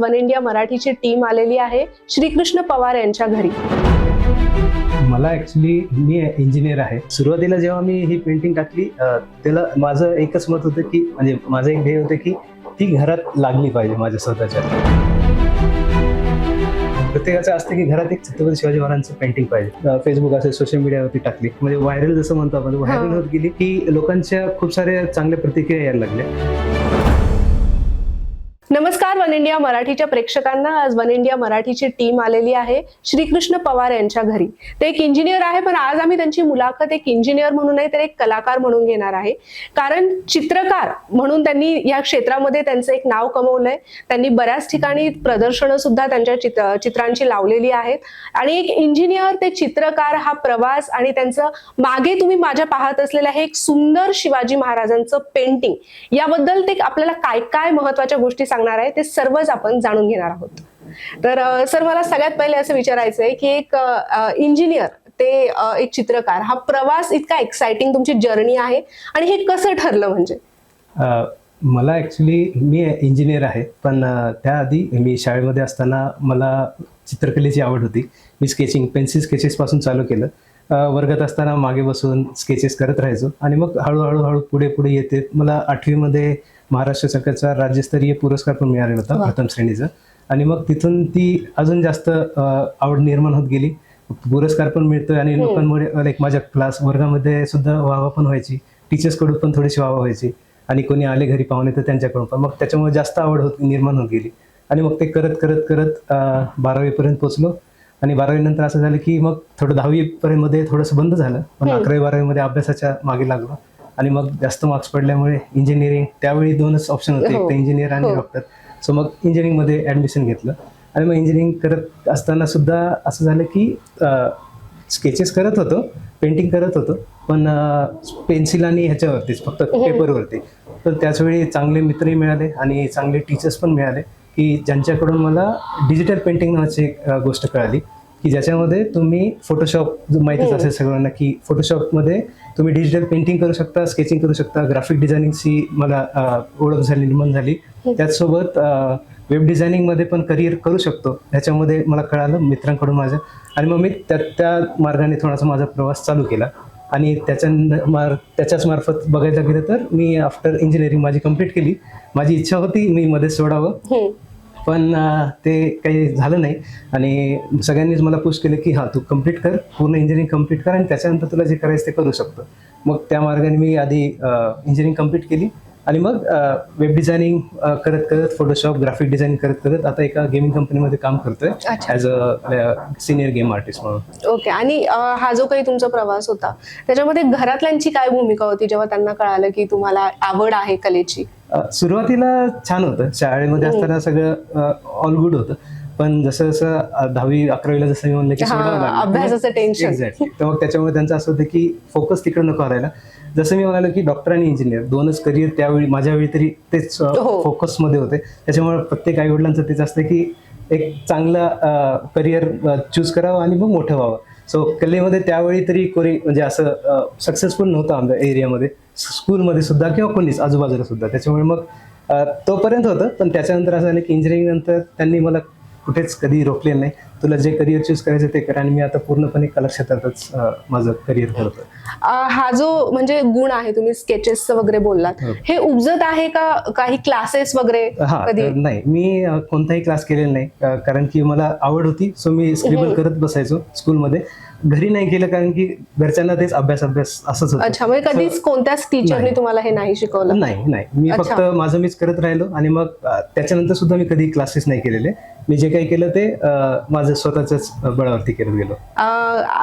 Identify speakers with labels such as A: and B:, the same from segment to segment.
A: One India मराठीची team आलेली आहे श्रीकृष्ण पवार यांच्या घरी.
B: मला ऍक्च्युली मी इंजिनियर आहे. सुरुवातीला जेव्हा मी ही पेंटिंग टाकली त्याला माझं एकच मत होतं की म्हणजे माझं एक ध्येय होतं की ती घरात लागली पाहिजे माझ्या स्वतःच्या. प्रत्येकाचं असतं की घरात एक छत्रपती शिवाजी महाराजांचं पेंटिंग पाहिजे. फेसबुक असेल सोशल मीडियावरती टाकली. म्हणजे व्हायरल जसं म्हणतो आपण व्हायरल. होत गेली की लोकांच्या खूप साऱ्या चांगल्या प्रतिक्रिया यायला लागल्या.
A: नमस्कार वन इंडिया मराठीच्या प्रेक्षकांना. आज वन इंडिया मराठीची टीम आलेली आहे श्रीकृष्ण पवार यांच्या घरी. ते एक इंजिनियर आहे पण आज आम्ही त्यांची मुलाखत एक इंजिनियर म्हणून नाही तर एक कलाकार म्हणून घेणार आहे. कारण चित्रकार म्हणून त्यांनी या क्षेत्रामध्ये त्यांचं एक नाव कमवलंय. त्यांनी बऱ्याच ठिकाणी प्रदर्शनं सुद्धा त्यांच्या चित्र चित्रांची लावलेली आहेत. आणि एक इंजिनियर ते चित्रकार हा प्रवास आणि त्यांचं मागे तुम्ही माझ्या पाहत असलेलं हे एक सुंदर शिवाजी महाराजांचं पेंटिंग याबद्दल ते आपल्याला काय काय महत्त्वाच्या गोष्टी सांगणार आहे ते सर्वच आपण जाणून घेणार आहोत. तर सर मला सगळ्यात पहिले असं विचारायचं आहे की एक इंजिनियर ते एक चित्रकार हा प्रवास इतका एक्साइटिंग तुमची जर्नी आहे आणि हे कसं ठरलं म्हणजे?
B: मला ॲक्च्युली मी इंजिनियर आहे पण त्याआधी मी शाळेमध्ये असताना मला चित्रकलेची आवड होती. मी स्केचिंग पेन्सिल स्केचेसपासून चालू केलं. वर्गात असताना मागे बसून स्केचेस करत राहायचो. आणि मग हळूहळू हळू पुढे पुढे येते. मला आठवीमध्ये महाराष्ट्र सरकारचा राज्यस्तरीय पुरस्कार पण मिळालेला होता. प्रथम श्रेणीचा. आणि मग तिथून ती अजून जास्त आवड निर्माण होत गेली. पुरस्कार पण मिळतोय आणि. लोकांमुळे लाईक माझ्या क्लास वर्गामध्ये सुद्धा वाहवा पण व्हायची. टीचर्सकडून पण थोडीशी वाहवा व्हायची. आणि कोणी आले घरी पाहुणे तर त्यांच्याकडून पण. मग त्याच्यामुळे जास्त आवड होत निर्माण होत गेली. आणि मग ते करत करत करत बारावीपर्यंत पोहोचलो. आणि बारावी नंतर असं झालं की मग थोडं दहावीपर्यंत मध्ये थोडंसं बंद झालं. पण. अकरावी बारावीमध्ये अभ्यासाच्या मागे लागलो. आणि मग जास्त मार्क्स पडल्यामुळे इंजिनिअरिंग त्यावेळी दोनच ऑप्शन होते एक
A: हो.
B: तर इंजिनियर आणि
A: हो.
B: डॉक्टर सो मग इंजिनिअरिंगमध्ये ॲडमिशन घेतलं. आणि मग इंजिनिअरिंग करत असताना सुद्धा असं झालं की स्केचेस करत होतो पेंटिंग करत होतो. पण पेन्सिल आणि ह्याच्यावरतीच फक्त पेपरवरती तर त्याच वेळी चांगले मित्रही मिळाले आणि चांगले टीचर्स पण मिळाले. की ज्यांच्याकडून मला डिजिटल पेंटिंग नावाची गोष्ट कळाली की ज्याच्यामध्ये तुम्ही फोटोशॉप माहितीच. असेल सगळ्यांना की फोटोशॉपमध्ये तुम्ही डिजिटल पेंटिंग करू शकता स्केचिंग करू शकता ग्राफिक डिझायनिंगची मला ओळख झाली निर्माण झाली. त्याचसोबत वेब डिझायनिंगमध्ये पण करिअर करू शकतो. ह्याच्यामध्ये मला कळालं मित्रांकडून माझ्या. आणि मग मी त्या त्या मार्गाने थोडासा माझा प्रवास चालू केला. आणि त्याच्या मार त्याच्याच मार्फत बघायला गेलं तर मी आफ्टर इंजिनिअरिंग माझी कंप्लीट केली. माझी इच्छा होती मी मध्ये सोडावं. पण ते काही झालं नाही. आणि सगळ्यांनीच मला पुश केलं की हां तू कंप्लीट कर. पूर्ण इंजिनिअरिंग कंप्लीट कर आणि त्याच्यानंतर तुला जे करायचं ते करू शकतो. मग त्या मार्गाने मी आधी इंजिनिअरिंग कंप्लीट केली. आणि मग वेब डिझायनिंग करत करत फोटोशॉप ग्राफिक डिझायनिंग करत करत आता एका गेमिंग कंपनीमध्ये काम करतोय. As a senior game artist म्हणून
A: ओके आणि हा जो काही तुमचा प्रवास होता त्याच्यामध्ये घरातल्यांची काय भूमिका होती जेव्हा त्यांना कळालं की तुम्हाला आवड आहे कलेची
B: सुरुवातीला छान होतं शाळेमध्ये
A: हम्म.
B: असताना सगळं ऑल गुड होतं पण जसं जसं दहावी अकरावीला जसं मी म्हणलं की
A: हा. अभ्यासाचं टेन्शन.
B: एक्झॅक्टली तर मग त्याच्यामुळे त्यांचं असं होतं की फोकस तिकडे नको करायला जसं मी म्हणालो की डॉक्टर आणि इंजिनियर दोनच करिअर त्यावेळी माझ्या वेळी तरी तेच
A: हो.
B: फोकसमध्ये होते. त्याच्यामुळे प्रत्येक आई वडिलांचं तेच असतं की एक चांगला करिअर चूज करावं आणि मग मोठं व्हावं. सो कलेमध्ये त्यावेळी तरी कोणी म्हणजे असं सक्सेसफुल नव्हतं आमच्या एरियामध्ये स्कूलमध्ये सुद्धा किंवा कोणीच आजूबाजूला सुद्धा. त्याच्यामुळे मग तोपर्यंत होतं. पण त्याच्यानंतर असं झालं की इंजिनिअरिंग नंतर त्यांनी मला कुठेच कधी रोखलेलं नाही. तुला जे करिअर चूज करायचं ते कर आणि मी आता पूर्णपणे कला क्षेत्रातच माझं करिअर करतोय
A: अ, हा जो म्हणजे गुण आहे तुम्ही स्केचेस वगैरे बोललात
B: हो.
A: हे उपजत आहे का काही क्लासेस वगैरे कधी?
B: नाही. मी कोणताही क्लास केलेला नाही कारण की मला आवड होती सो मी स्क्रिबल. करत बसायचो स्कूलमध्ये घरी नाही केलं कारण की घरच्यांना तेच अभ्यास अभ्यास असंच होतं.
A: अच्छा म्हणजे कधीच कोणत्याच टीचरने
B: नाही.
A: तुम्हाला हे नाही शिकवलं?
B: नाही नाही. मी
A: अच्छा.
B: फक्त माझं मीच करत राहिलो आणि मग अ, त्याच्यानंतर सुद्धा मी कधी क्लासेस नाही केलेले. मी जे काही केलं ते अ, माझं स्वतःच बळावरती करत गेलो.
A: अ,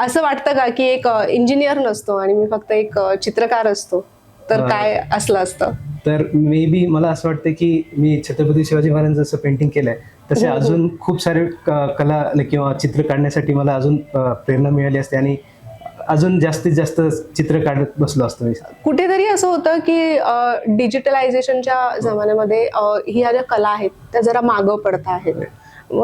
A: असं वाटतं का की एक इंजिनियर नसतो आणि मी फक्त एक अ, चित्रकार असतो? तर
B: अ,
A: काय असलं असतं?
B: तर मे बी मला असं वाटतं की मी छत्रपती शिवाजी महाराज जसं पेंटिंग केलंय. तसे
A: हम्म.
B: अजून खूप सारे कला किंवा चित्र काढण्यासाठी मला अजून प्रेरणा मिळाली असते आणि अजून जास्तीत जास्त चित्र काढत बसलो असतो मी
A: कुठेतरी असं होतं की डिजिटलायझेशनच्या जमान्यामध्ये ह्या ज्या कला आहेत त्या जरा मागं पडत आहेत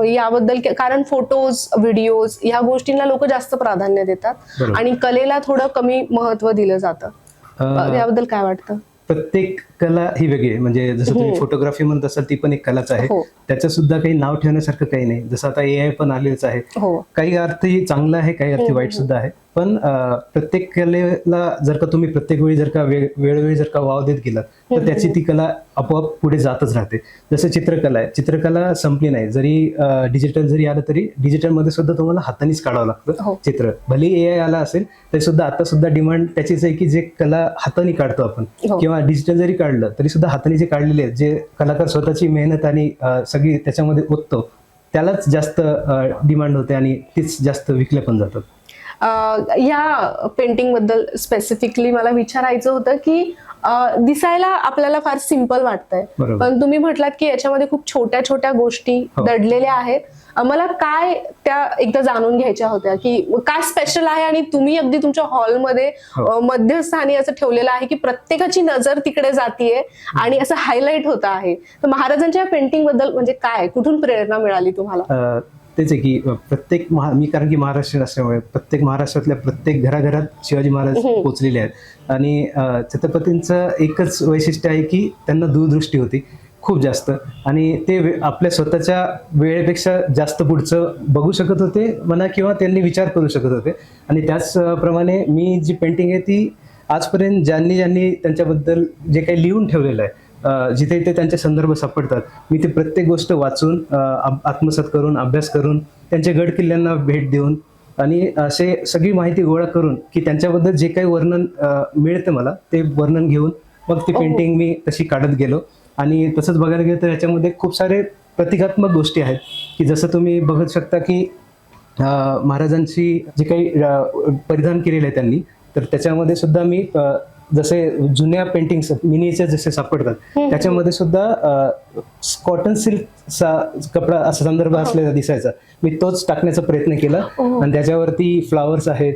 A: याबद्दल कारण फोटोज व्हिडिओज ह्या गोष्टींना लोक जास्त प्राधान्य देतात. आणि कलेला थोडं कमी महत्त्व दिलं जातं याबद्दल काय वाटतं
B: प्रत्येक कला ही वेगळी आहे. म्हणजे जसं तुम्ही फोटोग्राफी म्हणत असाल ती पण एक कलाच आहे.
A: हो.
B: त्याचं सुद्धा काही नाव ठेवण्यासारखं काही नाही. जसं आता ए आय पण आलेच आहे.
A: हो.
B: काही अर्थी चांगला आहे काही अर्थी वाईट सुद्धा आहे. पण प्रत्येक कलेला जर का तुम्ही प्रत्येक वेळी जर का वेळोवेळी जर का वाव देत गेलात तर त्याची ती कला आपोआप पुढे जातच राहते. जसं चित्रकला आहे चित्रकला संपली नाही. जरी डिजिटल जरी आलं तरी डिजिटलमध्ये सुद्धा तुम्हाला हातानेच काढावं
A: हो.
B: लागतं चित्र. भले ए आय आला असेल तरी सुद्धा आता सुद्धा डिमांड त्याचीच आहे की जे कला हाताने काढतो आपण.
A: हो.
B: किंवा डिजिटल जरी काढलं तरी सुद्धा हाताने जे काढलेले आहेत जे कलाकार स्वतःची मेहनत आणि सगळी त्याच्यामध्ये ओततो त्यालाच जास्त डिमांड होते आणि तीच जास्त विकले पण जातात.
A: या पेंटिंगबद्दल स्पेसिफिकली मला विचारायचं होतं की दिसायला आपल्याला फार सिंपल वाटतंय. पण तुम्ही म्हटलात की याच्यामध्ये खूप छोट्या छोट्या गोष्टी
B: हो.
A: दडलेल्या आहेत मला काय त्या एकदा जाणून घ्यायच्या होत्या की काय स्पेशल आहे आणि तुम्ही अगदी तुमच्या हॉलमध्ये
B: हो.
A: मध्यस्थानी असं ठेवलेलं आहे की प्रत्येकाची नजर तिकडे जातीये आणि असं हायलाइट होत आहे तर महाराजांच्या पेंटिंगबद्दल म्हणजे काय कुठून प्रेरणा मिळाली तुम्हाला
B: तेच आहे की प्रत्येक महा मी कारण की महाराष्ट्रीयन असल्यामुळे प्रत्येक महाराष्ट्रातल्या प्रत्येक घराघरात शिवाजी महाराज
A: हम्म.
B: पोचलेले आहेत. आणि छत्रपतींचं एकच वैशिष्ट्य आहे की त्यांना दूरदृष्टी होती खूप जास्त. आणि ते आपल्या स्वतःच्या वेळेपेक्षा जास्त पुढचं बघू शकत होते म्हणा किंवा त्यांनी विचार करू शकत होते. आणि त्याचप्रमाणे मी जी पेंटिंग आहे ती आजपर्यंत ज्यांनी ज्यांनी त्यांच्याबद्दल जे काही लिहून ठेवलेलं आहे जिथे ते त्यांचे संदर्भ सापडतात मी ते प्रत्येक गोष्ट वाचून आत्मसात करून अभ्यास करून त्यांच्या गड किल्ल्यांना भेट देऊन आणि असे सगळी माहिती गोळा करून की त्यांच्याबद्दल जे काही वर्णन मिळतं मला ते वर्णन घेऊन मग ती
A: हो.
B: पेंटिंग मी तशी काढत गेलो आणि तसंच बघायला गेलं तर याच्यामध्ये खूप सारे प्रतिकात्मक गोष्टी आहेत की जसं तुम्ही बघत शकता की महाराजांची जे काही परिधान केलेलं आहे त्यांनी तर त्याच्यामध्ये सुद्धा मी जसे जुन्या पेंटिंग्स मिनीचे जसे सापडतात त्याच्यामध्ये सुद्धा कॉटन सिल्कचा कपडा असा संदर्भ असलेला दिसायचा. मी तोच टाकण्याचा प्रयत्न केला.
A: हो.
B: आणि त्याच्यावरती फ्लावर्स आहेत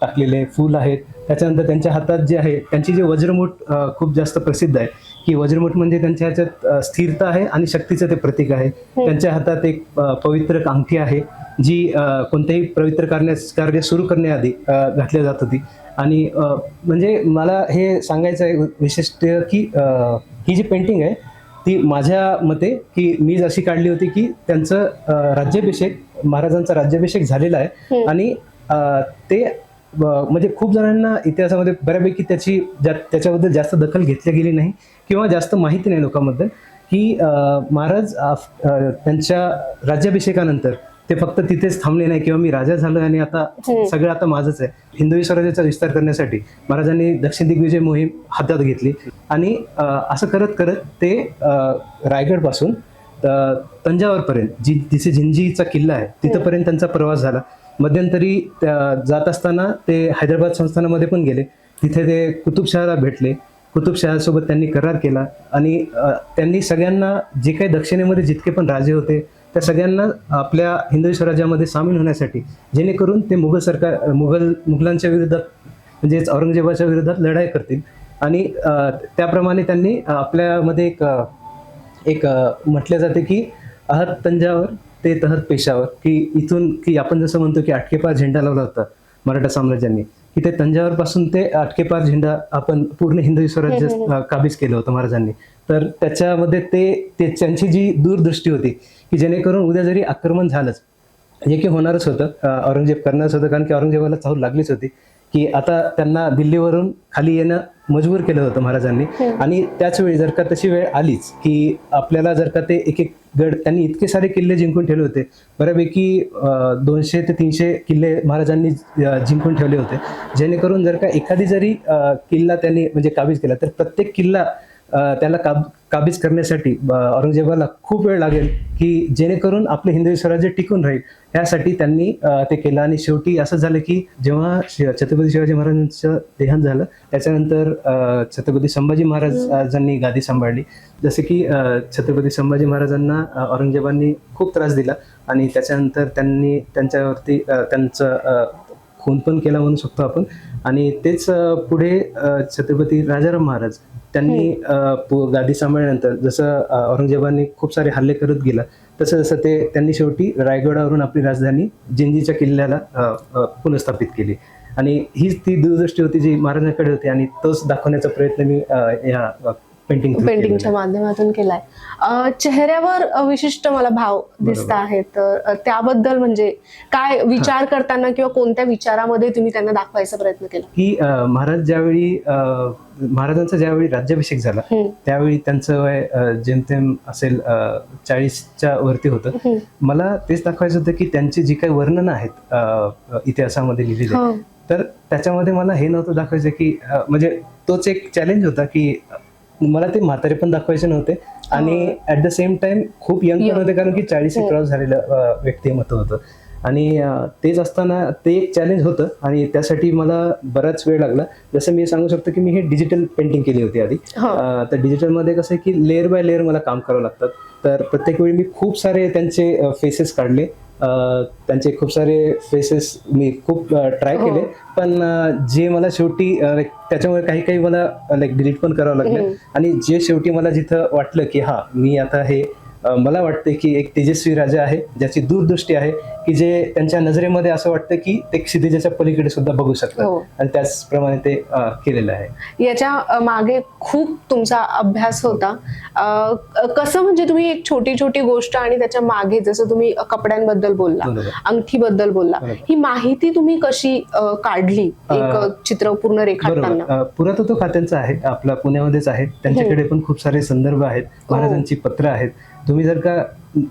B: टाकलेले फूल आहेत. त्याच्यानंतर त्यांच्या हातात जे आहे त्यांची जे वज्रमूठ खूप जास्त प्रसिद्ध आहे. की वज्रमूठ म्हणजे त्यांच्या ह्याच्यात स्थिरता आहे आणि शक्तीचं ते प्रतीक आहे. त्यांच्या हातात एक पवित्र अंगठी आहे जी कोणत्याही पवित्र कार्य कार्य सुरू करण्याआधी अ, घातल्या जात होती. आणि म्हणजे मला हे सांगायचं आहे विशिष्ट की ही जी पेंटिंग आहे ती माझ्या मते की मी जशी काढली होती की त्यांचं राज्याभिषेक महाराजांचा राज्याभिषेक झालेला आहे. आणि ते म्हणजे खूप जणांना इतिहासामध्ये बऱ्यापैकी त्याची जा- त्याच्याबद्दल जास्त दखल घेतली गेली नाही किंवा जास्त माहिती नाही लोकांबद्दल. की महाराज त्यांच्या राज्याभिषेकानंतर ते फक्त तिथेच थांबले नाही किंवा मी राजा झालो आणि आता सगळं आता माझंच आहे. हिंदवी स्वराज्याचा विस्तार करण्यासाठी महाराजांनी दक्षिण दिग्विजय मोहीम हातात घेतली. आणि असं करत करत ते रायगडपासून तंजावरपर्यंत जी जिथे झिंजीचा किल्ला आहे तिथपर्यंत त्यांचा प्रवास झाला. मध्यंतरी जात असताना ते हैदराबाद संस्थानामध्ये पण गेले. तिथे ते कुतुबशहाला भेटले. कुतुबशहासोबत त्यांनी करार केला. आणि त्यांनी सगळ्यांना जे काही दक्षिणेमध्ये जितके पण राजे होते त्या सगळ्यांना आपल्या हिंदवी स्वराज्यामध्ये सामील होण्यासाठी जेणेकरून ते मुघल सरकार मुघल मुघलांच्या विरोधात म्हणजेच औरंगजेबाच्या विरोधात लढाई करतील. आणि त्याप्रमाणे त्यांनी आपल्यामध्ये एक एक म्हटले जाते की अहत तंजावर ते तहत पेशावर. की इथून की आपण जसं म्हणतो की आटकेपा झेंडा लावला होता मराठा साम्राज्याने. की ते तंजावर पासून ते आटकेपार झेंडा आपण पूर्ण हिंदवी स्वराज्य काबीज केलं होतं महाराजांनी. तर त्याच्यामध्ये ते ते त्यांची जी दूरदृष्टी होती की जेणेकरून उद्या जरी आक्रमण झालंच जे की होणारच होतं औरंगजेब करणारच होतं कारण की औरंगजेबाला चाहूल लागलीच होती की आता त्यांना दिल्लीवरून खाली येणं मजबूर केलं होतं महाराजांनी. आणि त्याच वेळी जर का तशी वेळ आलीच की आपल्याला जर का ते एक एक गड त्यांनी इतके सारे किल्ले जिंकून ठेवले होते. बऱ्यापैकी दोनशे ते तीनशे किल्ले महाराजांनी जिंकून ठेवले होते. जेणेकरून जर का एखादी जरी किल्ला त्यांनी म्हणजे काबीज केला तर प्रत्येक किल्ला त्याला काब काबीज करण्यासाठी औरंगजेबाला खूप वेळ लागेल की जेणेकरून आपलं हिंदवी स्वराज्य टिकून राहील. यासाठी त्यांनी ते केलं आणि शेवटी असं झालं की जेव्हा छत्रपती शिवाजी महाराजांचं देहांत झालं त्याच्यानंतर छत्रपती संभाजी महाराजांनी गादी सांभाळली. जसे की छत्रपती संभाजी महाराजांना औरंगजेबांनी खूप त्रास दिला आणि त्याच्यानंतर त्यांनी त्यांच्यावरती त्यांचं खून पण केला म्हणू शकतो आपण. आणि तेच पुढे छत्रपती राजाराम महाराज त्यांनी गादी सांभाळल्यानंतर जसं औरंगजेबाने खूप सारे हल्ले करत गेला तसं जसं ते त्यांनी शेवटी रायगडावरून आपली राजधानी जिंजीच्या किल्ल्याला पुनर्स्थापित केली. आणि हीच ती दूरदृष्टी होती जी महाराजांकडे होती आणि तोच दाखवण्याचा प्रयत्न मी या पेंटिंग
A: पेंटिंगच्या माध्यमातून केलाय चेहऱ्यावर विशिष्ट मला भाव दिसत. आहेत तर त्याबद्दल म्हणजे काय विचार करताना किंवा कोणत्या विचारामध्ये तुम्ही त्यांना दाखवायचा प्रयत्न केला
B: की महाराज ज्यावेळी महाराजांचा ज्यावेळी राज्याभिषेक झाला. त्यावेळी त्यांचं वय जेमतेम असेल चाळीसच्या वरती होतं. मला तेच दाखवायचं होतं की त्यांची जी काही वर्णनं आहेत इतिहासामध्ये लिहिलेली
A: हा.
B: तर त्याच्यामध्ये मला हे नव्हतं दाखवायचं की म्हणजे तोच एक चॅलेंज होता की मला ते म्हातारे पण दाखवायचे नव्हते. आणि ऍट द सेम टाइम खूप यंग पण. होते कारण की चाळीस
A: हो.
B: क्रॉस झालेलं व्यक्तिमत्व होतं. आणि तेच असताना ते एक चॅलेंज होतं आणि त्यासाठी मला बराच वेळ लागला. जसं मी सांगू शकतो की मी हे डिजिटल पेंटिंग केली होती आधी.
A: हा.
B: तर डिजिटलमध्ये कसं आहे की लेअर बाय लेअर मला काम करावं लागतात तर प्रत्येक वेळी मी खूप सारे त्यांचे फेसेस काढले. त्यांचे खूप सारे फेसेस मी खूप ट्राय
A: हो.
B: केले पण जे मला शेवटी त्याच्यामुळे काही काही मला लाईक डिलीट पण करावं लागलं. आणि जे शेवटी मला जिथं वाटलं की हा मी आता हे मला वाटतं की एक तेजस्वी राजा आहे ज्याची दूरदृष्टी आहे की जे त्यांच्या नजरेमध्ये असं वाटतं की ते क्षितिजाच्या पलीकडे सुद्धा बघू शकतात.
A: हो.
B: आणि त्याचप्रमाणे ते केलेलं आहे.
A: याच्या मागे खूप तुमचा अभ्यास होता. अ, कसं म्हणजे तुम्ही एक छोटी छोटी गोष्ट आणि त्याच्यामागे जसं तुम्ही कपड्यांबद्दल बोलला
B: बरोबर.
A: अंगठीबद्दल बोलला
B: बरोबर.
A: ही माहिती तुम्ही कशी अ, काढली एक चित्र पूर्ण रेखाटताना?
B: बरोबर. अं, पुरातत्व खात्यांचं आहे आपला पुण्यामध्येच आहे. त्यांच्याकडे पण खूप सारे संदर्भ आहेत.
A: हो.
B: महाराजांची पत्र आहेत. तुम्ही जर का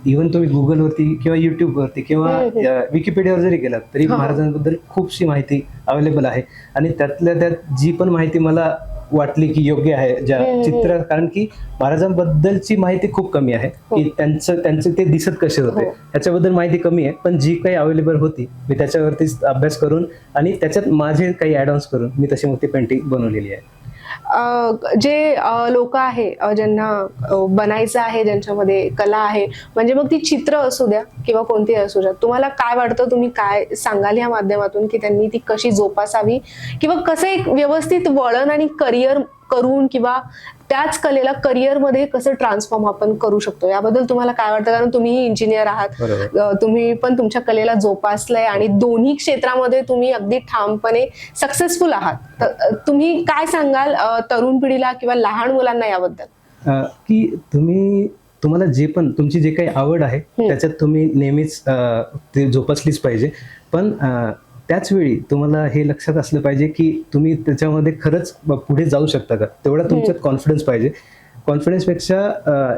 B: इव्हन तुम्ही गुगलवरती किंवा युट्यूबवरती किंवा
A: हम्म, हम्म.
B: विकिपीडियावर जरी गेलात तरी
A: हा.
B: महाराजांबद्दल खूपशी माहिती अवेलेबल आहे आणि त्यातल्या त्यात जी पण माहिती मला वाटली की योग्य आहे ज्या. चित्र कारण की महाराजांबद्दलची माहिती खूप कमी आहे
A: हो.
B: की त्यांचं त्यांचे ते दिसत कसे होते
A: हो.
B: ह्याच्याबद्दल माहिती कमी आहे पण जी काही अवेलेबल होती मी त्याच्यावरतीच अभ्यास करून आणि त्याच्यात माझे काही ऍड ऑन्स करून मी तशी मग ती पेंटिंग बनवलेली आहे
A: जे लोक आहे ज्यांना बनायचं आहे ज्यांच्यामध्ये कला आहे म्हणजे मग ती चित्र असू द्या किंवा कोणती असू द्या तुम्हाला काय वाटतं तुम्ही काय सांगाल या माध्यमातून की त्यांनी ती कशी जोपासावी? किंवा कसं एक व्यवस्थित वळण आणि करिअर करून किंवा त्याच कलेला करिअरमध्ये कसं ट्रान्सफॉर्म आपण करू शकतो? याबद्दल तुम्हाला काय वाटतं? कारण तुम्ही इंजिनियर आहात. तुम्ही पण तुमच्या कलेला जोपासलंय आणि दोन्ही क्षेत्रामध्ये तुम्ही अगदी ठामपणे सक्सेसफुल आहात. तर तुम्ही काय सांगाल तरुण पिढीला किंवा लहान मुलांना याबद्दल?
B: की तुम्ही तुम्हाला जे पण तुमची जे काही आवड आहे त्याच्यात तुम्ही नेहमीच ते जोपासलीच पाहिजे. पण त्याच वेळी तुम्हाला हे लक्षात असलं पाहिजे की तुम्ही त्याच्यामध्ये खरंच पुढे जाऊ शकता का? तेवढा तुमच्यात कॉन्फिडन्स पाहिजे. कॉन्फिडन्सपेक्षा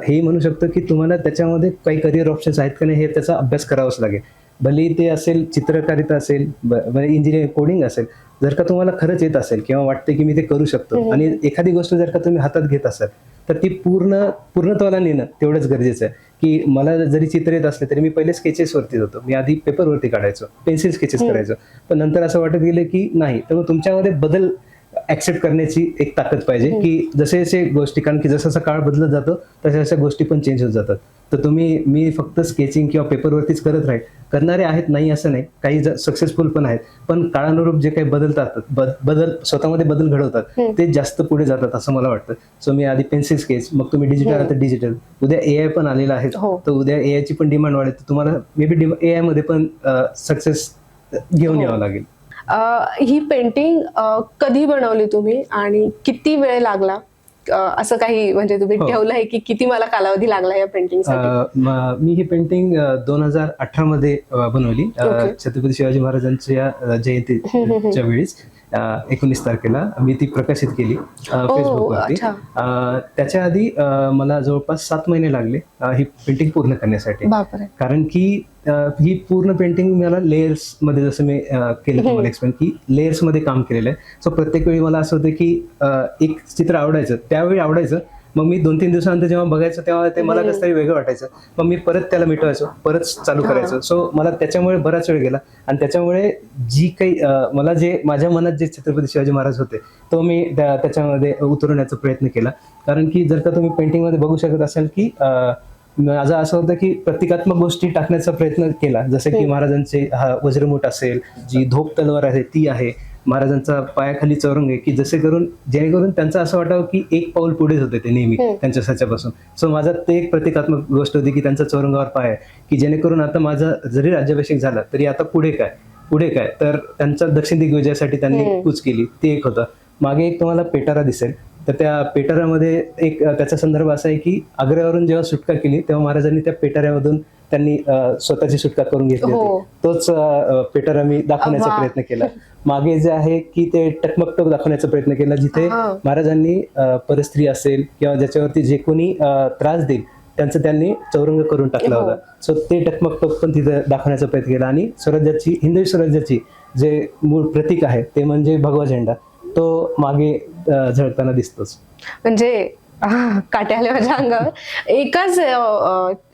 B: हे म्हणू शकतो की तुम्हाला त्याच्यामध्ये काही करिअर ऑप्शन्स आहेत का नाही हे त्याचा अभ्यास करावाच लागेल. भले ते असेल चित्रकारिता असेल इंजिनिअरिंग कोडिंग असेल जर का तुम्हाला खरंच येत असेल किंवा वाटते की मी ते करू शकतो आणि एखादी गोष्ट जर का तुम्ही हातात घेत असाल तर ती पूर्ण पूर्णत्वाला नेणं तेवढंच गरजेचं आहे. की मला जरी चित्र येत असले तरी मी पहिले स्केचेस वरती होतो मी आधी पेपरवरती काढायचो पेन्सिल स्केचेस करायचो. पण नंतर असं वाटत गेलं की नाही तर मग तुमच्यामध्ये बदल ऍक्सेप्ट करण्याची एक ताकद पाहिजे की जसे जसे गोष्टी कारण की जसा जसा काळ बदलत जातो तशा तशा गोष्टी पण चेंज होत जातात. तर तुम्ही मी फक्त स्केचिंग किंवा पेपरवरतीच करत राहील. करणारे आहेत नाही असं नाही. काही सक्सेसफुल पण आहेत. पण काळानुरूप जे काही बदलतात बद- बदल स्वतःमध्ये बदल घडवतात ते जास्त पुढे जातात असं मला वाटतं. सो मी आधी पेन्सिल स्केच मग तुम्ही डिजिटल आता डिजिटल उद्या ए आय पण आलेला आहे.
A: हो.
B: तर उद्या ए आय ची पण डिमांड वाढेल. तर तुम्हाला मे बी ए आयमध्ये पण सक्सेस घेऊन
A: हो.
B: यावं लागेल.
A: ही पेंटिंग कधी बनवली तुम्ही आणि किती वेळ लागला? असं काही म्हणजे तुम्ही
B: हो.
A: ठेवलं आहे की किती मला कालावधी लागला या पेंटिंगसाठी
B: अ, म- ही पेंटिंग दोन हजार अठरा मध्ये बनवली. छत्रपती शिवाजी महाराजांच्या जयंतीच्या वेळेस एकोणीस तारखेला मी ती प्रकाशित केली फेसबुकवरती त्याच्या आधी मला जवळपास सात महिने लागले ही पेंटिंग पूर्ण करण्यासाठी. कारण की ही पूर्ण पेंटिंग मला लेयर्समध्ये जसं मी केलं तुम्हाला एक्सप्लेन की लेयर्समध्ये काम केलेलं आहे. सो प्रत्येक वेळी मला असं होतं की एक चित्र आवडायचं त्यावेळी आवडायचं मग मी दोन तीन दिवसानंतर जेव्हा बघायचं तेव्हा ते मला कसं तरी वेगळं वाटायचं. मग मी परत त्याला मिटवायचो परत चालू करायचो. सो मला त्याच्यामुळे बराच वेळ गेला. आणि त्याच्यामुळे जी काही मला जे माझ्या मनात जे छत्रपती शिवाजी महाराज होते तो मी त्या- त्याच्यामध्ये उतरवण्याचा प्रयत्न केला. कारण की जर का तुम्ही पेंटिंगमध्ये बघू शकत असाल की माझं असं होतं की प्रतिकात्मक गोष्टी टाकण्याचा प्रयत्न केला. जसं की महाराजांचे हा वज्रमूठ असेल जी धोप तलवार आहे ती आहे. महाराजांचा पायाखाली चौरंग आहे की जसे करून जेणेकरून त्यांचं असं वाटावं की एक पाऊल पुढेच होते ते नेहमी त्यांच्या सच्यापासून. सो माझा ते एक प्रतिकात्मक गोष्ट होती की त्यांचा चौरंगावर पाय आहे की जेणेकरून आता माझा जरी राज्याभिषेक झाला तरी आता पुढे काय? पुढे काय? तर त्यांचा दक्षिण दिग्विजयासाठी त्यांनी. कूच केली. ते एक होतं. मागे एक तुम्हाला पेटारा दिसेल. तर त्या पेटारामध्ये एक त्याचा संदर्भ असा आहे की आग्र्यावरून जेव्हा सुटका केली तेव्हा महाराजांनी त्या पेटाऱ्यामधून त्यांनी स्वतःची सुटका करून घेतली
A: हो.
B: होती तोच अ, पेटारा मी दाखवण्याचा. प्रयत्न केला मागे जे आहे की ते टकमकटक दाखवण्याचा प्रयत्न केला जिथे
A: हा.
B: महाराजांनी परस्त्री असेल किंवा ज्याच्यावरती जे कोणी त्रास देईल त्यांचं त्यांनी चौरंग करून टाकला
A: हो.
B: होता सो ते टकमकटक पण तिथे दाखवण्याचा प्रयत्न केला आणि स्वराज्याची हिंदवी स्वराज्याची जे मूळ प्रतीक आहे ते म्हणजे भगवा झेंडा तो मागे अ, झळकताना दिसतोच
A: म्हणजे आह, काटे आले माझ्या अंगावर एकाच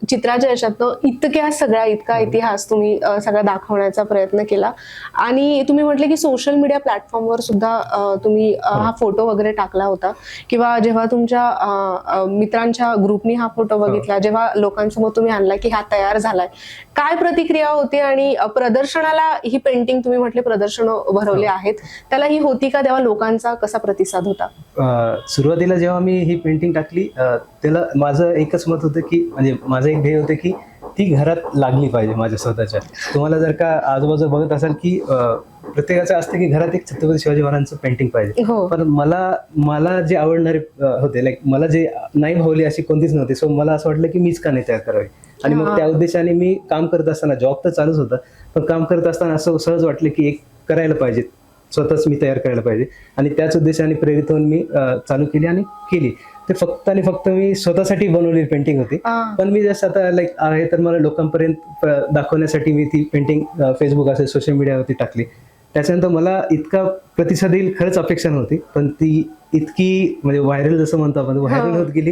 A: चित्राच्या याच्यातनं इतक्या सगळा इतका इतिहास तुम्ही सगळा दाखवण्याचा प्रयत्न केला. आणि तुम्ही म्हटले की सोशल मीडिया प्लॅटफॉर्मवर सुद्धा तुम्ही अ, हा. फोटो वगैरे टाकला होता. किंवा जेव्हा तुमच्या मित्रांच्या ग्रुपनी हा फोटो बघितला जेव्हा लोकांसमोर तुम्ही आणला की हा तयार झालाय. काय प्रतिक्रिया होती आणि प्रदर्शनाला ही पेंटिंग तुम्ही म्हटले प्रदर्शन भरवले आहेत. त्याला ही होती का तेव्हा लोकांचा कसा प्रतिसाद होता?
B: सुरुवातीला जेव्हा मी ही पेंटिंग टाकली. अ, त्याला माझं एकच मत होतं की म्हणजे माझं एक ध्येय होतं की ती घरात लागली पाहिजे माझ्या स्वतःच्या. तुम्हाला जर का आजूबाजू बघत असाल की प्रत्येकाचं असतं की घरात एक छत्रपती शिवाजी महाराजांचं पेंटिंग पाहिजे.
A: हो.
B: पण मला मला जे आवडणारे होते लाईक मला जे नाही भावली अशी कोणतीच नव्हती. सो मला असं वाटलं की मीच का नाही तयार करावी? आणि मग त्या उद्देशाने मी काम करत असताना जॉब तर चालूच होता पण काम करत असताना असं सहज वाटलं की एक करायला पाहिजे. स्वतःच मी तयार करायला पाहिजे. आणि त्याच उद्देशाने प्रेरित होऊन मी चालू केली आणि केली. ते फक्त आणि फक्त मी स्वतःसाठी बनवलेली पेंटिंग होती. पण मी जसं आता लाईक आहे तर मला लोकांपर्यंत दाखवण्यासाठी मी ती पेंटिंग फेसबुक असेल सोशल मीडियावरती टाकली. त्याच्यानंतर मला इतका प्रतिसाद येईल खरंच अपेक्षा नव्हती. पण ती इतकी म्हणजे व्हायरल जसं म्हणतो आपण व्हायरल. होत गेली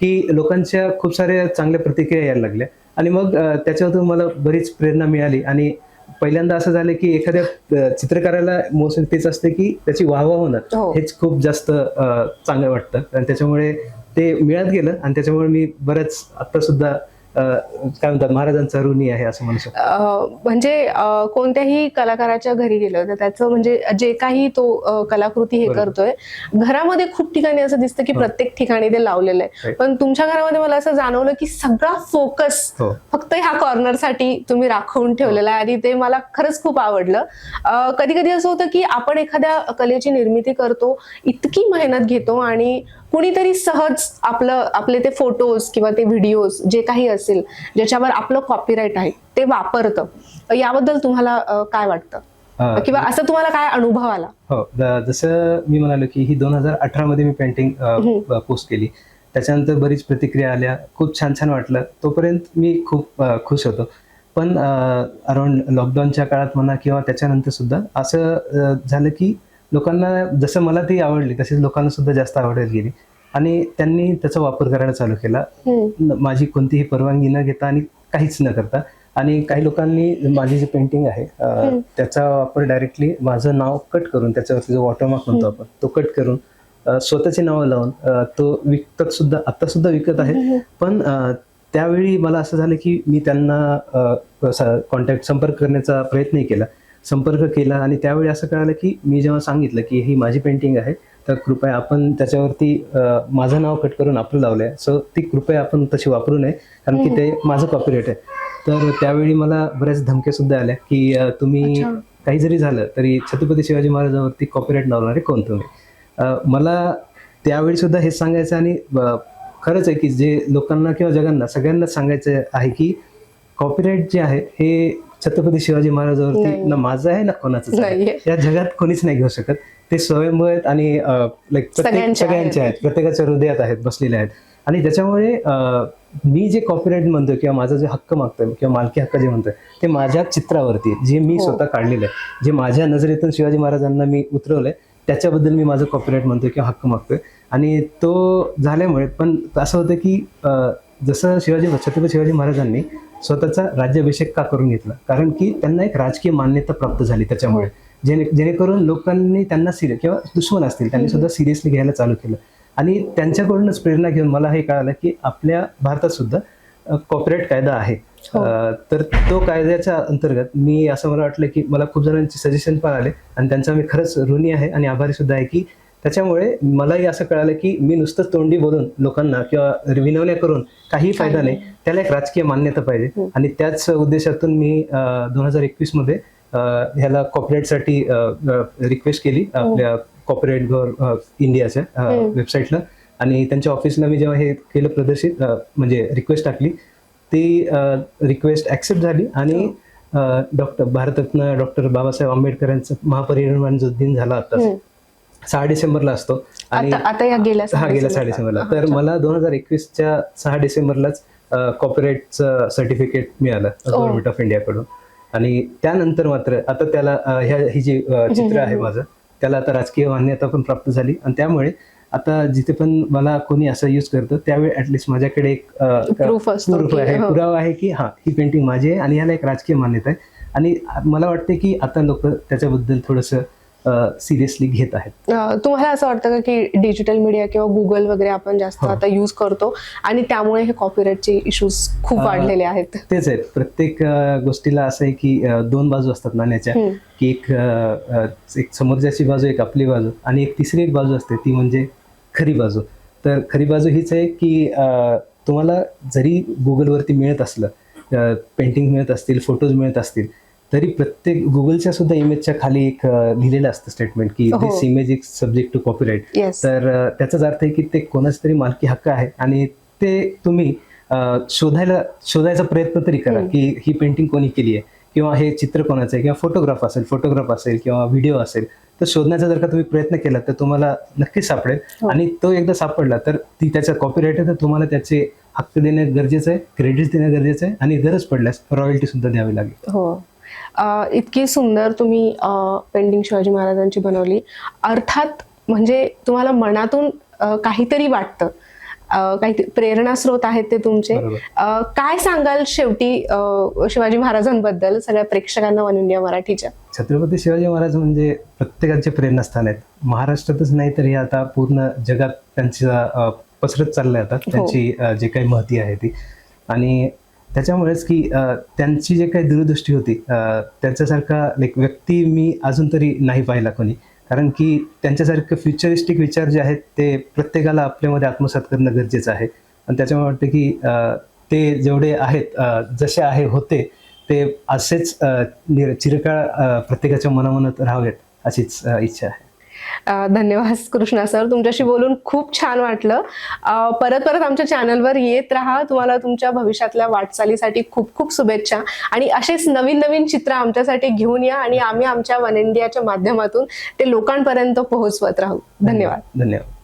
B: की लोकांच्या खूप साऱ्या चांगल्या प्रतिक्रिया यायला लागल्या. आणि मग त्याच्यातून मला बरीच प्रेरणा मिळाली. आणि पहिल्यांदा असं झालं की एखाद्या चित्रकाराला मोस्टली तेच असते की त्याची वाहवा होणं
A: हो.
B: हेच खूप जास्त चांगलं वाटतं आणि त्याच्यामुळे ते मिळत गेलं आणि त्याच्यामुळे मी बऱ्याच आता सुद्धा काय म्हणतात महाराजांचा ऋणी आहे असं म्हणू शकतो
A: म्हणजे कोणत्याही कलाकाराच्या घरी गेलं तर त्याचं म्हणजे जे काही तो कलाकृती हे. करतोय घरामध्ये खूप ठिकाणी असं दिसतं की
B: हो.
A: प्रत्येक ठिकाणी ते लावलेलं आहे
B: Right.
A: पण तुमच्या घरामध्ये मला असं जाणवलं की सगळा फोकस
B: हो
A: फक्त ह्या कॉर्नरसाठी तुम्ही राखून ठेवलेला आहे आणि ते मला खरंच खूप आवडलं कधी कधी असं होतं की आपण एखाद्या कलेची निर्मिती करतो इतकी मेहनत घेतो आणि कुणीतरी सहज आपलं आपले ते फोटोज किंवा ते व्हिडिओज जे काही असेल ज्याच्यावर आपलं कॉपीराईट आहे ते वापरतं. याबद्दल तुम्हाला काय वाटतं? किंवा असं तुम्हाला काय अनुभव आला?
B: हो जसं मी म्हणालो की ही दोन हजार अठरा मध्ये मी पेंटिंग पोस्ट केली. त्याच्यानंतर बरीच प्रतिक्रिया आल्या. खूप छान छान वाटलं. तोपर्यंत मी खूप खुश होतो. पण अराउंड लॉकडाऊनच्या काळात म्हणा किंवा त्याच्यानंतर सुद्धा असं झालं की लोकांना जसं मला ती आवडली तसेच लोकांना सुद्धा जास्त आवडायला गेली. आणि त्यांनी त्याचा वापर करायला चालू केला. माझी कोणतीही परवानगी न घेता आणि काहीच न करता. आणि काही लोकांनी माझी जी पेंटिंग आहे. त्याचा वापर डायरेक्टली माझं नाव कट करून त्याच्यावरती जो वॉटरमार्क म्हणतो आपण तो कट करून स्वतःची नावं लावून तो विकत सुद्धा आता सुद्धा विकत आहे. पण त्यावेळी मला असं झालं की मी त्यांना कॉन्टॅक्ट संपर्क करण्याचा प्रयत्नही केला. संपर्क केला आणि त्यावेळी असं कळालं की मी जेव्हा सांगितलं की ही माझी पेंटिंग आहे तर कृपया आपण त्याच्यावरती माझं नाव कट करून आपलं लावलं आहे. सो ती कृपया आपण तशी वापरू नये कारण की ते माझं कॉपीराईट आहे. तर त्यावेळी मला बऱ्याच धमक्या सुद्धा आल्या की तुम्ही. काही जरी झालं तरी छत्रपती शिवाजी महाराजांवरती कॉपीराईट लावणारे कोण तुम्ही? मला त्यावेळी सुद्धा हेच सांगायचं आणि खरंच आहे की जे लोकांना किंवा जगांना सगळ्यांना सांगायचं आहे की कॉपीराईट जे आहे हे छत्रपती शिवाजी महाराजांवरती. ना माझं आहे ना कोणाचं. या जगात कोणीच नाही घेऊ शकत ते स्वयंभू आहेत आणि लाईक प्रत्येक
A: सगळ्यांचे आहेत.
B: प्रत्येकाच्या हृदयात आहेत बसलेले आहेत आणि त्याच्यामुळे मी जे कॉपीराईट म्हणतोय किंवा माझा जे हक्क मागतोय किंवा मालकी हक्क जे म्हणतोय ते माझ्या चित्रावरती जे मी
A: हो.
B: स्वतः काढलेलं आहे जे माझ्या नजरेतून शिवाजी महाराजांना मी उतरवलंय त्याच्याबद्दल मी माझं कॉपीराईट म्हणतोय किंवा हक्क मागतोय आणि तो झाल्यामुळे पण असं होतं की जसं शिवाजी छत्रपती शिवाजी महाराजांनी स्वतःचा राज्याभिषेक का करून घेतला? कारण की त्यांना एक राजकीय मान्यता प्राप्त झाली त्याच्यामुळे. जेणे जेणेकरून लोकांनी त्यांना सिरियस किंवा दुश्मन असतील त्यांनी सुद्धा सिरियसली घ्यायला चालू केलं. आणि त्यांच्याकडूनच प्रेरणा घेऊन मला हे कळालं की आपल्या भारतात सुद्धा कॉपरेट कायदा आहे.
A: हो.
B: तर तो कायद्याच्या अंतर्गत मी असं मला वाटलं की मला खूप जणांचे सजेशन पण आले. आणि त्यांचा मी खरंच ऋणी आहे आणि आभारी सुद्धा आहे की त्याच्यामुळे मलाही असं कळालं की मी नुसतं तोंडी बोलून लोकांना किंवा विनवण्या करून काही फायदा नाही. त्याला एक राजकीय मान्यता पाहिजे.
A: हम्म.
B: आणि त्याच उद्देशातून मी दोन हजार एकवीसमध्ये ह्याला कॉपरेटसाठी रिक्वेस्ट केली आपल्या कॉपरेट इंडियाच्या. वेबसाईटला आणि त्यांच्या ऑफिसला मी जेव्हा हे केलं प्रदर्शित म्हणजे रिक्वेस्ट टाकली ती रिक्वेस्ट ऍक्सेप्ट झाली. आणि डॉक्टर भारतरत्न डॉक्टर बाबासाहेब आंबेडकरांचा महापरिनिर्वाण जो दिन झाला आता. सहा डिसेंबरला असतो. आणि
A: आता आता या गेल्या
B: हा गेल्या सहा डिसेंबरला. तर मला दोन हजार एकवीसच्या सहा डिसेंबरलाच कॉपरेटचं सर्टिफिकेट मिळालं गव्हर्नमेंट ऑफ इंडियाकडून आणि त्यानंतर मात्र आता त्याला ह्या ही जी चित्र आहे माझं त्याला आता राजकीय मान्यता पण प्राप्त झाली. आणि त्यामुळे आता जिथे पण मला कोणी असं युज करतं त्यावेळी ऍटलिस्ट माझ्याकडे एक
A: की,
B: आहे
A: हो.
B: पुरावा आहे की हा ही पेंटिंग माझी आहे आणि ह्याला एक राजकीय मान्यता आहे. आणि मला वाटते की आता लोक त्याच्याबद्दल थोडस सिरियसली घेत आहेत.
A: तुम्हाला असं वाटतं का की डिजिटल मीडिया किंवा गुगल वगैरे आपण जास्त
B: हो.
A: आता युज करतो आणि त्यामुळे हे कॉपीराईटचे इश्यूज खूप वाढलेले आहेत?
B: तेच आहे. प्रत्येक गोष्टीला असं आहे की दोन बाजू असतात नाण्याच्या. की एक एक समोरच्याची बाजू एक आपली बाजू आणि एक तिसरी एक बाजू असते ती म्हणजे खरी बाजू. तर खरी बाजू हीच आहे की तुम्हाला जरी गुगलवरती मिळत असलं पेंटिंग मिळत असतील फोटोज मिळत असतील तरी प्रत्येक गुगलच्या सुद्धा इमेजच्या खाली एक लिहिलेलं असतं स्टेटमेंट की. This image is subject to copyright तर त्याचाच अर्थ आहे की ते कोणाच तरी मालकी हक्क आहे आणि ते तुम्ही शोधायला शोधायचा प्रयत्न तरी करा. की ही पेंटिंग कोणी केली आहे किंवा हे चित्र कोणाचं आहे किंवा फोटोग्राफ असेल फोटोग्राफ असेल किंवा व्हिडिओ असेल तर शोधण्याचा जर का तुम्ही प्रयत्न केला तर तुम्हाला नक्कीच सापडेल
A: हो.
B: आणि तो एकदा सापडला तर ती त्याचा कॉपीराईट आहे तर तुम्हाला त्याचे हक्क देणं गरजेचं आहे क्रेडिट देणं गरजेचं आहे आणि गरज पडल्यास रॉयल्टी सुद्धा द्यावी लागेल
A: हो इतकी सुंदर तुम्ही पेंटिंग शिवाजी महाराजांची बनवली. अर्थात म्हणजे तुम्हाला मनातून काहीतरी वाटतं. काही प्रेरणास्रोत आहेत ते तुमचे. काय सांगाल शेवटी शिवाजी महाराजांबद्दल सगळ्या प्रेक्षकांना वन इंडिया मराठीच्या?
B: छत्रपती शिवाजी महाराज म्हणजे प्रत्येकाचे प्रेरणास्थान आहेत. महाराष्ट्रातच नाही तर हे आता पूर्ण जगात त्यांच्या अ, पसरत चाललंय आता. त्यांची अ, जे काही महती आहे ती. आणि त्याच्यामुळेच की त्यांची जे काही दूरदृष्टी होती त्यांच्यासारखा लाईक व्यक्ती मी अजून तरी नाही पाहिला कोणी. कारण की त्यांच्यासारखे फ्युचरिस्टिक विचार जे आहेत ते प्रत्येकाला आपल्यामध्ये आत्मसात करणं गरजेचं आहे. आणि त्याच्यामुळे वाटतं की ते जेवढे आहेत जसे आहे होते ते असेच निर- चिरकाळ प्रत्येकाच्या मनामनात राहावेत अशीच इच्छा आहे.
A: धन्यवाद कृष्णा सर. तुमच्याशी बोलून खूप छान वाटलं. परत परत आमच्या चॅनलवर येत राहा. तुम्हाला तुमच्या भविष्यातल्या वाटचालीसाठी खूप खूप शुभेच्छा. आणि असेच नवीन नवीन चित्र आमच्यासाठी घेऊन या आणि आम्ही आमच्या वन इंडियाच्या माध्यमातून ते लोकांपर्यंत पोहोचवत राहू. धन्यवाद.
B: धन्यवाद.